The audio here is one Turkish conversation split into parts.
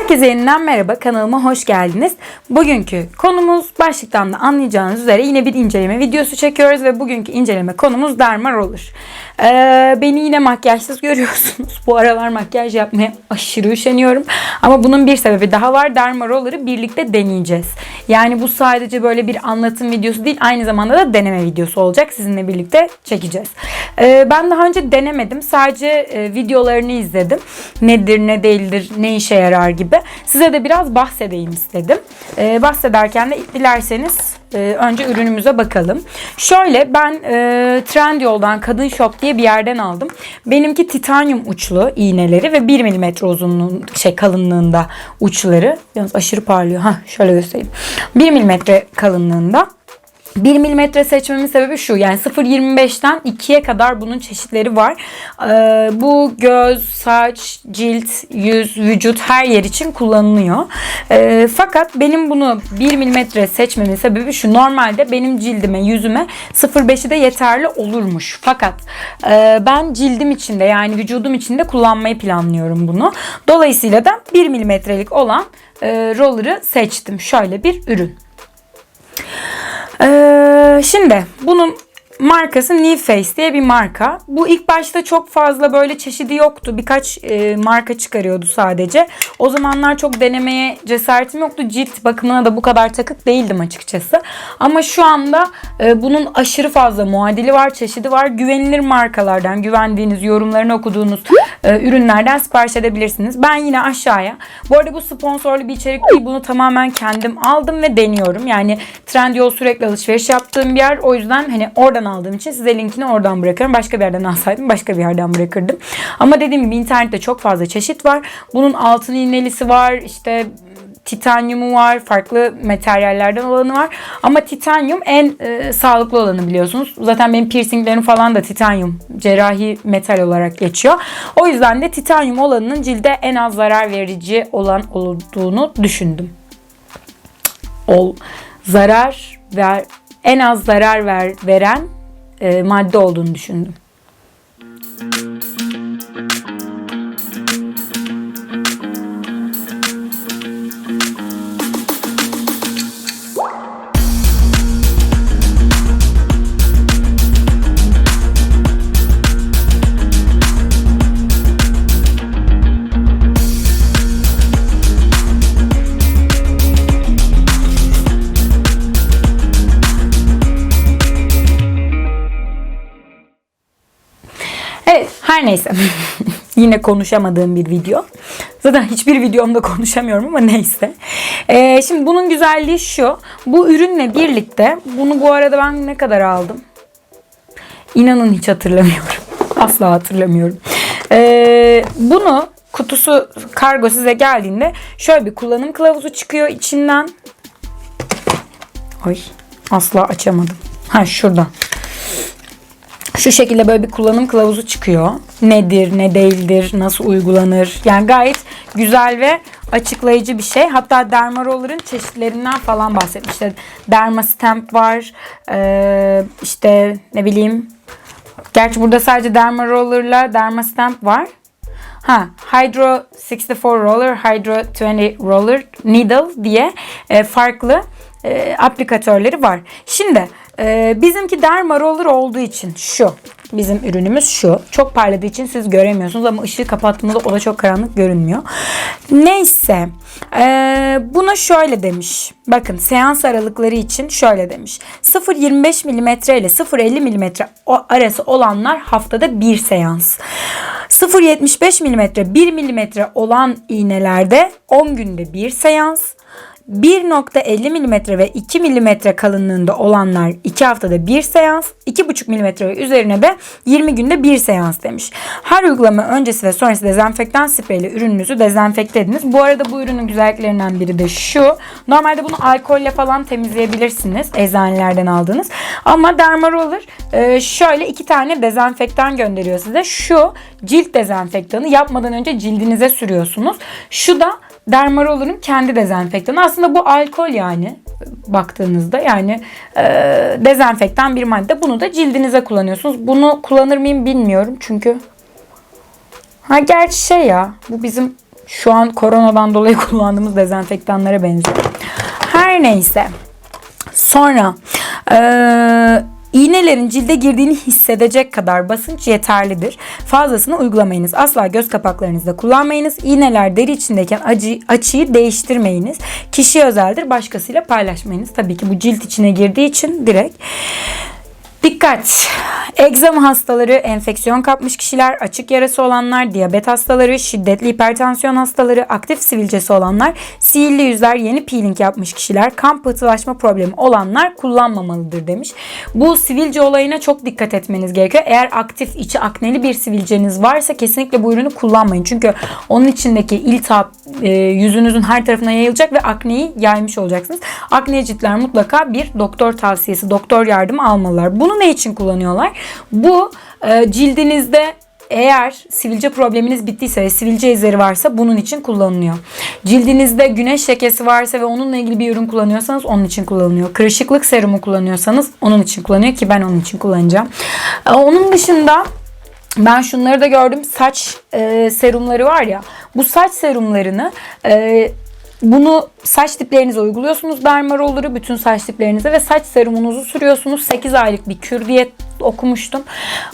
Herkese yeniden merhaba kanalıma hoş geldiniz. Bugünkü konumuz başlıktan da anlayacağınız üzere yine bir inceleme videosu çekiyoruz ve bugünkü inceleme konumuz Derma Roller. Ee, beni yine makyajsız görüyorsunuz. Bu aralar makyaj yapmaya aşırı üşeniyorum. Ama bunun bir sebebi daha var. Derma Roller'ı birlikte deneyeceğiz. Yani bu sadece böyle bir anlatım videosu değil aynı zamanda da deneme videosu olacak. Sizinle birlikte çekeceğiz. Ee, ben daha önce denemedim. Sadece e, videolarını izledim. Nedir ne değildir ne işe yarar gibi. Size de biraz bahsedeyim istedim. Ee, bahsederken de dilerseniz e, önce ürünümüze bakalım. Şöyle ben e, Trendyol'dan Kadın Shop diye bir yerden aldım. Benimki titanyum uçlu iğneleri ve 1 mm uzunluğun şey kalınlığında uçları. Yalnız aşırı parlıyor. Ha şöyle göstereyim. 1 mm kalınlığında 1 milimetre seçmemin sebebi şu yani 0.25'ten 2'ye kadar bunun çeşitleri var. Ee, bu göz, saç, cilt, yüz, vücut her yer için kullanılıyor. Ee, fakat benim bunu 1 milimetre seçmemin sebebi şu normalde benim cildime, yüzüme 0.5'i de yeterli olurmuş. Fakat e, ben cildim içinde yani vücudum içinde kullanmayı planlıyorum bunu. Dolayısıyla da 1 milimetrelik olan e, roller'ı seçtim. Şöyle bir ürün. Ee, şimdi bunun markası New Face diye bir marka. Bu ilk başta çok fazla böyle çeşidi yoktu. Birkaç e, marka çıkarıyordu sadece. O zamanlar çok denemeye cesaretim yoktu. Cilt bakımına da bu kadar takık değildim açıkçası. Ama şu anda e, bunun aşırı fazla muadili var, çeşidi var. Güvenilir markalardan, güvendiğiniz, yorumlarını okuduğunuz e, ürünlerden sipariş edebilirsiniz. Ben yine aşağıya. Bu arada bu sponsorlu bir içerik değil. Bunu tamamen kendim aldım ve deniyorum. Yani Trendyol sürekli alışveriş yaptığım bir yer. O yüzden hani oradan aldığım için size linkini oradan bırakıyorum. Başka bir yerden alsaydım başka bir yerden bırakırdım. Ama dediğim gibi internette çok fazla çeşit var. Bunun altın iğnelisi var. işte titanyumu var, farklı materyallerden olanı var. Ama titanyum en e, sağlıklı olanı biliyorsunuz. Zaten benim piercinglerim falan da titanyum cerrahi metal olarak geçiyor. O yüzden de titanyum olanının cilde en az zarar verici olan olduğunu düşündüm. Ol zarar ver en az zarar ver, veren e, madde olduğunu düşündüm. Evet neyse. Yine konuşamadığım bir video. Zaten hiçbir videomda konuşamıyorum ama neyse. Ee, şimdi bunun güzelliği şu. Bu ürünle birlikte bunu bu arada ben ne kadar aldım? İnanın hiç hatırlamıyorum. Asla hatırlamıyorum. Ee, bunu kutusu kargo size geldiğinde şöyle bir kullanım kılavuzu çıkıyor içinden. Ay asla açamadım. Ha şuradan. Şu şekilde böyle bir kullanım kılavuzu çıkıyor. Nedir, ne değildir, nasıl uygulanır. Yani gayet güzel ve açıklayıcı bir şey. Hatta Derma Roller'ın çeşitlerinden falan bahsetmişler. Derma Stamp var. Ee, işte ne bileyim. Gerçi burada sadece Derma Roller'la Derma Stamp var. Ha, Hydro 64 Roller, Hydro 20 Roller, Needle diye e, farklı e, aplikatörleri var. Şimdi e, bizimki derma roller olduğu için şu. Bizim ürünümüz şu. Çok parladığı için siz göremiyorsunuz ama ışığı kapattığımda o da çok karanlık görünmüyor. Neyse. E, buna şöyle demiş. Bakın seans aralıkları için şöyle demiş. 0.25 mm ile 0.50 mm arası olanlar haftada bir seans. 0.75 mm 1 mm olan iğnelerde 10 günde bir seans. 1.50 mm ve 2 mm kalınlığında olanlar 2 haftada bir seans, 2.5 mm ve üzerine de 20 günde bir seans demiş. Her uygulama öncesi ve sonrası dezenfektan spreyle ürününüzü dezenfekte ediniz. Bu arada bu ürünün güzelliklerinden biri de şu. Normalde bunu alkolle falan temizleyebilirsiniz eczanelerden aldığınız. Ama Derma Roller e, şöyle iki tane dezenfektan gönderiyor size. Şu cilt dezenfektanı yapmadan önce cildinize sürüyorsunuz. Şu da Dermaroller'ın kendi dezenfektanı. Aslında bu alkol yani baktığınızda yani e, dezenfektan bir madde. Bunu da cildinize kullanıyorsunuz. Bunu kullanır mıyım bilmiyorum çünkü ha gerçi şey ya bu bizim Şu an koronadan dolayı kullandığımız dezenfektanlara benziyor. Her neyse. Sonra eee İğnelerin cilde girdiğini hissedecek kadar basınç yeterlidir. Fazlasını uygulamayınız. Asla göz kapaklarınızda kullanmayınız. İğneler deri içindeyken acı, açıyı değiştirmeyiniz. Kişiye özeldir. Başkasıyla paylaşmayınız. Tabii ki bu cilt içine girdiği için direkt. Dikkat! Egzama hastaları, enfeksiyon kapmış kişiler, açık yarası olanlar, diyabet hastaları, şiddetli hipertansiyon hastaları, aktif sivilcesi olanlar, sihirli yüzler, yeni peeling yapmış kişiler, kan pıhtılaşma problemi olanlar kullanmamalıdır demiş. Bu sivilce olayına çok dikkat etmeniz gerekiyor. Eğer aktif, içi akneli bir sivilceniz varsa kesinlikle bu ürünü kullanmayın. Çünkü onun içindeki iltihap e, yüzünüzün her tarafına yayılacak ve akneyi yaymış olacaksınız. Akne ciltler mutlaka bir doktor tavsiyesi, doktor yardımı almalılar. Ne için kullanıyorlar? Bu e, cildinizde eğer sivilce probleminiz bittiyse ve sivilce izleri varsa bunun için kullanılıyor. Cildinizde güneş lekesi varsa ve onunla ilgili bir ürün kullanıyorsanız onun için kullanılıyor. Kırışıklık serumu kullanıyorsanız onun için kullanıyor ki ben onun için kullanacağım. E, Onun dışında ben şunları da gördüm. Saç e, serumları var ya. Bu saç serumlarını e, bunu saç diplerinize uyguluyorsunuz dermarolları bütün saç diplerinize ve saç serumunuzu sürüyorsunuz. 8 aylık bir kür diye okumuştum.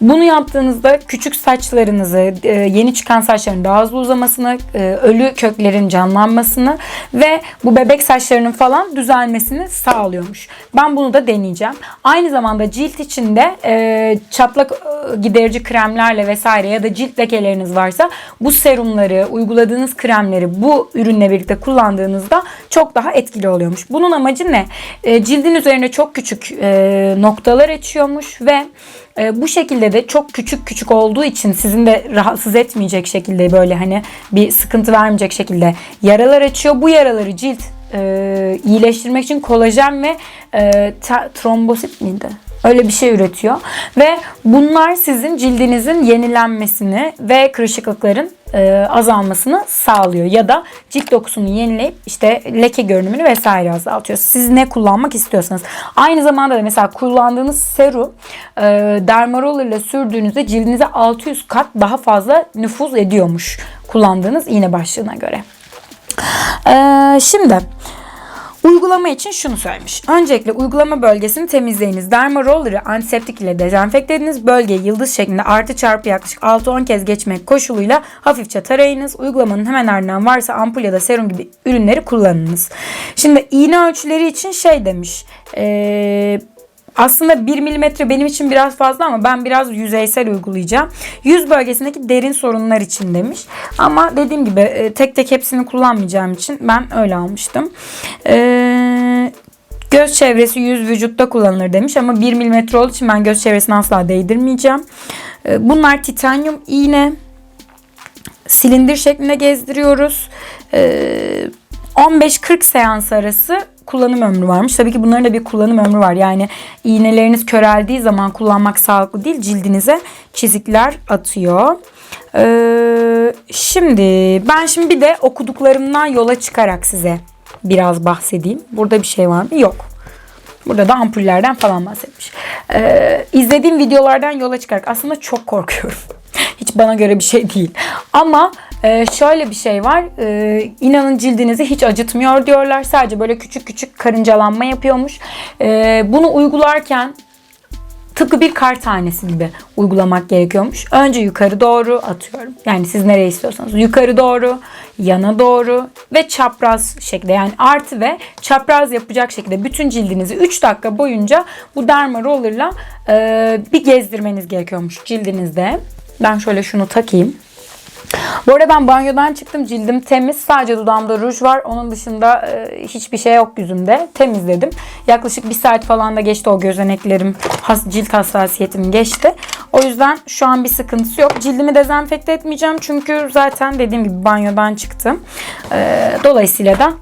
Bunu yaptığınızda küçük saçlarınızı, e, yeni çıkan saçların daha hızlı uzamasını, e, ölü köklerin canlanmasını ve bu bebek saçlarının falan düzelmesini sağlıyormuş. Ben bunu da deneyeceğim. Aynı zamanda cilt içinde e, çatlak giderici kremlerle vesaire ya da cilt lekeleriniz varsa bu serumları, uyguladığınız kremleri bu ürünle birlikte kullandığınızda çok daha etkili oluyormuş. Bunun amacı ne? E, cildin üzerine çok küçük e, noktalar açıyormuş ve e, bu şekilde de çok küçük küçük olduğu için sizin de rahatsız etmeyecek şekilde böyle hani bir sıkıntı vermeyecek şekilde yaralar açıyor. Bu yaraları cilt e, iyileştirmek için kolajen ve e, trombosit miydi? Öyle bir şey üretiyor. Ve bunlar sizin cildinizin yenilenmesini ve kırışıklıkların e, azalmasını sağlıyor. Ya da cilt dokusunu yenileyip işte leke görünümünü vesaire azaltıyor. Siz ne kullanmak istiyorsanız. Aynı zamanda da mesela kullandığınız serum e, dermaroller ile sürdüğünüzde cildinize 600 kat daha fazla nüfuz ediyormuş kullandığınız iğne başlığına göre. Ee, şimdi Uygulama için şunu söylemiş. Öncelikle uygulama bölgesini temizleyiniz. Derma roller'ı antiseptik ile dezenfekte ediniz. Bölgeyi yıldız şeklinde artı çarpı yaklaşık 6-10 kez geçmek koşuluyla hafifçe tarayınız. Uygulamanın hemen ardından varsa ampul ya da serum gibi ürünleri kullanınız. Şimdi iğne ölçüleri için şey demiş. Eee aslında 1 milimetre benim için biraz fazla ama ben biraz yüzeysel uygulayacağım. Yüz bölgesindeki derin sorunlar için demiş. Ama dediğim gibi e, tek tek hepsini kullanmayacağım için ben öyle almıştım. Ee, göz çevresi yüz vücutta kullanılır demiş ama 1 milimetre olduğu için ben göz çevresini asla değdirmeyeceğim. Ee, bunlar titanyum iğne. Silindir şeklinde gezdiriyoruz. Ee, 15-40 seans arası kullanım ömrü varmış. Tabii ki bunların da bir kullanım ömrü var. Yani iğneleriniz köreldiği zaman kullanmak sağlıklı değil. Cildinize çizikler atıyor. Ee, şimdi ben şimdi bir de okuduklarımdan yola çıkarak size biraz bahsedeyim. Burada bir şey var mı? Yok. Burada da ampullerden falan bahsetmiş. Ee, izlediğim videolardan yola çıkarak aslında çok korkuyorum. Hiç bana göre bir şey değil. Ama e, şöyle bir şey var. E, inanın cildinizi hiç acıtmıyor diyorlar. Sadece böyle küçük küçük karıncalanma yapıyormuş. E, bunu uygularken tıpkı bir kar tanesi gibi uygulamak gerekiyormuş. Önce yukarı doğru atıyorum. Yani siz nereye istiyorsanız. Yukarı doğru, yana doğru ve çapraz şekilde yani artı ve çapraz yapacak şekilde bütün cildinizi 3 dakika boyunca bu derma rollerla e, bir gezdirmeniz gerekiyormuş cildinizde. Ben şöyle şunu takayım. Bu arada ben banyodan çıktım. Cildim temiz. Sadece dudağımda ruj var. Onun dışında e, hiçbir şey yok yüzümde. Temizledim. Yaklaşık bir saat falan da geçti o gözeneklerim. Has, cilt hassasiyetim geçti. O yüzden şu an bir sıkıntısı yok. Cildimi dezenfekte etmeyeceğim. Çünkü zaten dediğim gibi banyodan çıktım. E, dolayısıyla da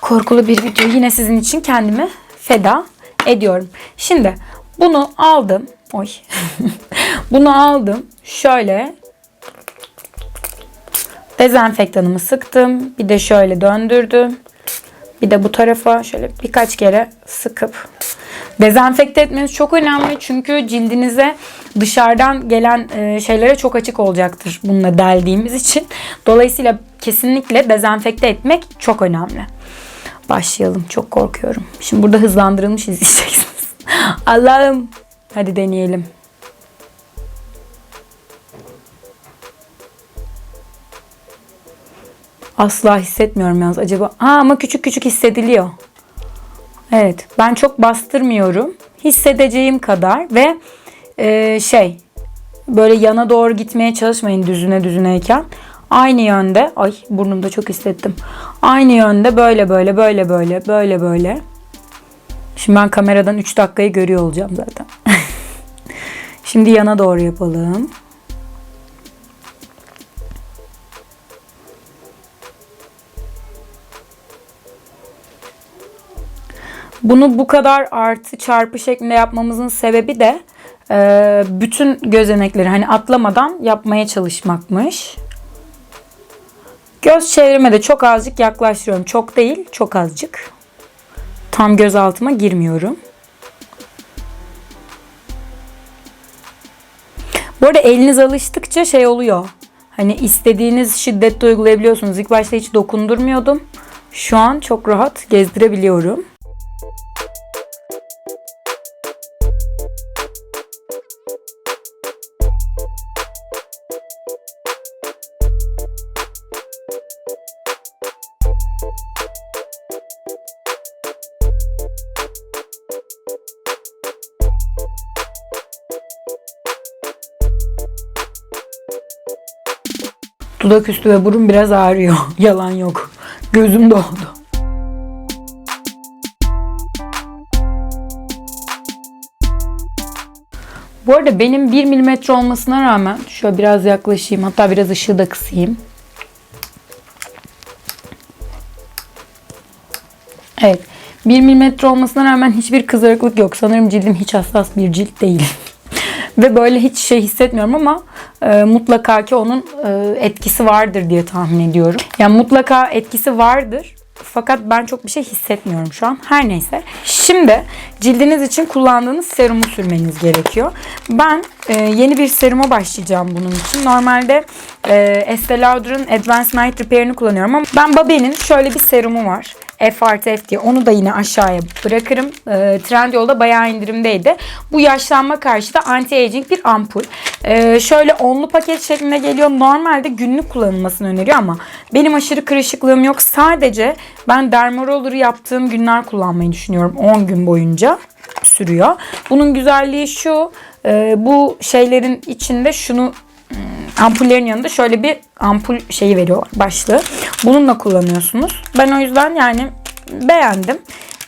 korkulu bir video yine sizin için kendimi feda ediyorum. Şimdi bunu aldım. Oy. bunu aldım. Şöyle dezenfektanımı sıktım. Bir de şöyle döndürdüm. Bir de bu tarafa şöyle birkaç kere sıkıp Dezenfekte etmeniz çok önemli çünkü cildinize dışarıdan gelen e, şeylere çok açık olacaktır bununla deldiğimiz için. Dolayısıyla kesinlikle dezenfekte etmek çok önemli. Başlayalım. Çok korkuyorum. Şimdi burada hızlandırılmış izleyeceksiniz. Allah'ım. Hadi deneyelim. Asla hissetmiyorum yalnız acaba. Ha ama küçük küçük hissediliyor. Evet ben çok bastırmıyorum. Hissedeceğim kadar ve e, şey böyle yana doğru gitmeye çalışmayın düzüne düzüneyken. Aynı yönde ay burnumda çok hissettim. Aynı yönde böyle böyle böyle böyle böyle böyle. Şimdi ben kameradan 3 dakikayı görüyor olacağım zaten. Şimdi yana doğru yapalım. Bunu bu kadar artı çarpı şeklinde yapmamızın sebebi de e, bütün gözenekleri hani atlamadan yapmaya çalışmakmış. Göz çevreme de çok azıcık yaklaştırıyorum. Çok değil, çok azıcık. Tam göz altıma girmiyorum. Bu arada eliniz alıştıkça şey oluyor. Hani istediğiniz şiddette uygulayabiliyorsunuz. İlk başta hiç dokundurmuyordum. Şu an çok rahat gezdirebiliyorum. Dudak üstü ve burun biraz ağrıyor. Yalan yok. Gözüm doldu. Bu arada benim 1 milimetre olmasına rağmen şöyle biraz yaklaşayım. Hatta biraz ışığı da kısayım. Evet. 1 milimetre olmasına rağmen hiçbir kızarıklık yok. Sanırım cildim hiç hassas bir cilt değil. Ve böyle hiç şey hissetmiyorum ama e, mutlaka ki onun e, etkisi vardır diye tahmin ediyorum. Yani mutlaka etkisi vardır. Fakat ben çok bir şey hissetmiyorum şu an. Her neyse. Şimdi cildiniz için kullandığınız serumu sürmeniz gerekiyor. Ben e, yeni bir seruma başlayacağım bunun için. Normalde e, Estee Lauder'ın Advanced Night Repair'ini kullanıyorum ama ben Babe'nin şöyle bir serumu var. F artı F diye. Onu da yine aşağıya bırakırım. E, Trendyol'da bayağı indirimdeydi. Bu yaşlanma karşıtı anti-aging bir ampul. E, şöyle onlu paket şeklinde geliyor. Normalde günlük kullanılmasını öneriyor ama benim aşırı kırışıklığım yok. Sadece ben dermaroller'ı yaptığım günler kullanmayı düşünüyorum. 10 gün boyunca sürüyor. Bunun güzelliği şu. e, bu şeylerin içinde şunu ampullerin yanında şöyle bir ampul şeyi veriyorlar başlığı. Bununla kullanıyorsunuz. Ben o yüzden yani beğendim.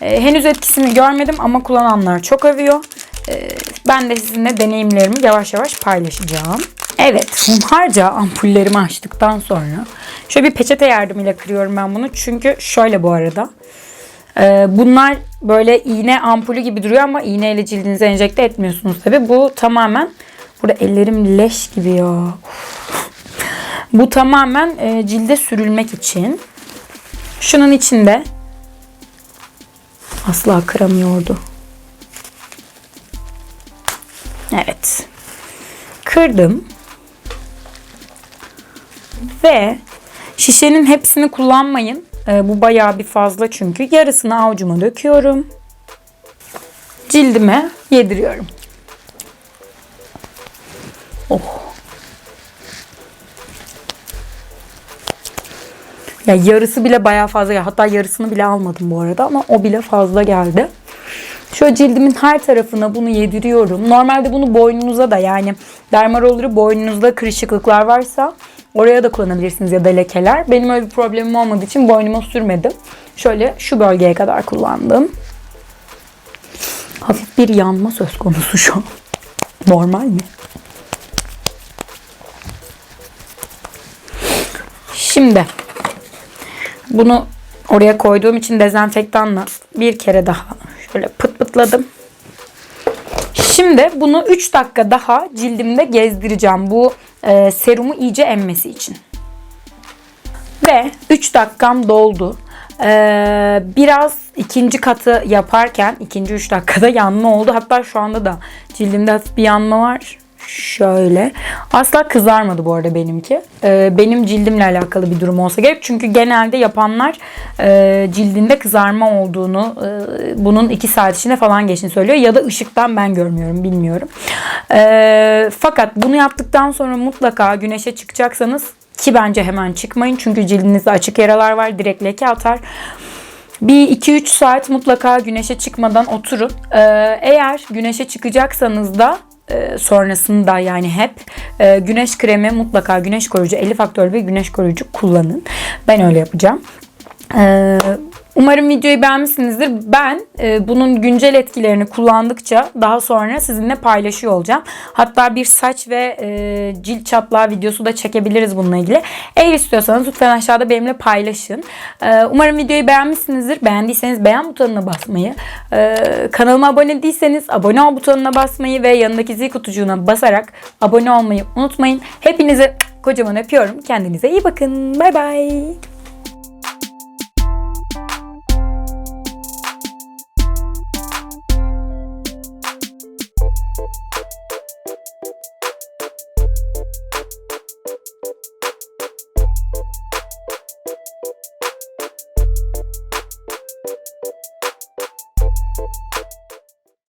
Ee, henüz etkisini görmedim ama kullananlar çok övüyor. Ee, ben de sizinle deneyimlerimi yavaş yavaş paylaşacağım. Evet, hunharca ampullerimi açtıktan sonra şöyle bir peçete yardımıyla kırıyorum ben bunu. Çünkü şöyle bu arada. Ee, bunlar böyle iğne ampulü gibi duruyor ama iğneyle cildinize enjekte etmiyorsunuz tabi. Bu tamamen Burada ellerim leş gibi ya. Bu tamamen e, cilde sürülmek için. Şunun içinde asla kıramıyordu. Evet. Kırdım. Ve şişenin hepsini kullanmayın. E, bu bayağı bir fazla çünkü. Yarısını avucuma döküyorum. Cildime yediriyorum. Oh. Ya yarısı bile bayağı fazla geldi. Hatta yarısını bile almadım bu arada ama o bile fazla geldi. Şöyle cildimin her tarafına bunu yediriyorum. Normalde bunu boynunuza da yani dermarolları boynunuzda kırışıklıklar varsa oraya da kullanabilirsiniz ya da lekeler. Benim öyle bir problemim olmadığı için boynuma sürmedim. Şöyle şu bölgeye kadar kullandım. Hafif bir yanma söz konusu şu an. Normal mi? Şimdi bunu oraya koyduğum için dezenfektanla bir kere daha şöyle pıt pıtladım. Şimdi bunu 3 dakika daha cildimde gezdireceğim bu e, serumu iyice emmesi için. Ve 3 dakikam doldu. Ee, biraz ikinci katı yaparken ikinci üç dakikada yanma oldu. Hatta şu anda da cildimde hafif bir yanma var. Şöyle. Asla kızarmadı bu arada benimki. Ee, benim cildimle alakalı bir durum olsa gerek. Çünkü genelde yapanlar e, cildinde kızarma olduğunu, e, bunun 2 saat içinde falan geçtiğini söylüyor. Ya da ışıktan ben görmüyorum, bilmiyorum. Ee, fakat bunu yaptıktan sonra mutlaka güneşe çıkacaksanız ki bence hemen çıkmayın. Çünkü cildinizde açık yaralar var. Direkt leke atar. Bir 2-3 saat mutlaka güneşe çıkmadan oturun. Ee, eğer güneşe çıkacaksanız da e, sonrasında yani hep e, güneş kremi mutlaka güneş koruyucu 50 faktörlü bir güneş koruyucu kullanın. Ben öyle yapacağım. Ee, Umarım videoyu beğenmişsinizdir. Ben e, bunun güncel etkilerini kullandıkça daha sonra sizinle paylaşıyor olacağım. Hatta bir saç ve e, cilt çatlağı videosu da çekebiliriz bununla ilgili. Eğer istiyorsanız lütfen aşağıda benimle paylaşın. E, umarım videoyu beğenmişsinizdir. Beğendiyseniz beğen butonuna basmayı, e, kanalıma abone değilseniz abone ol butonuna basmayı ve yanındaki zil kutucuğuna basarak abone olmayı unutmayın. Hepinizi kocaman öpüyorum. Kendinize iyi bakın. Bay bay.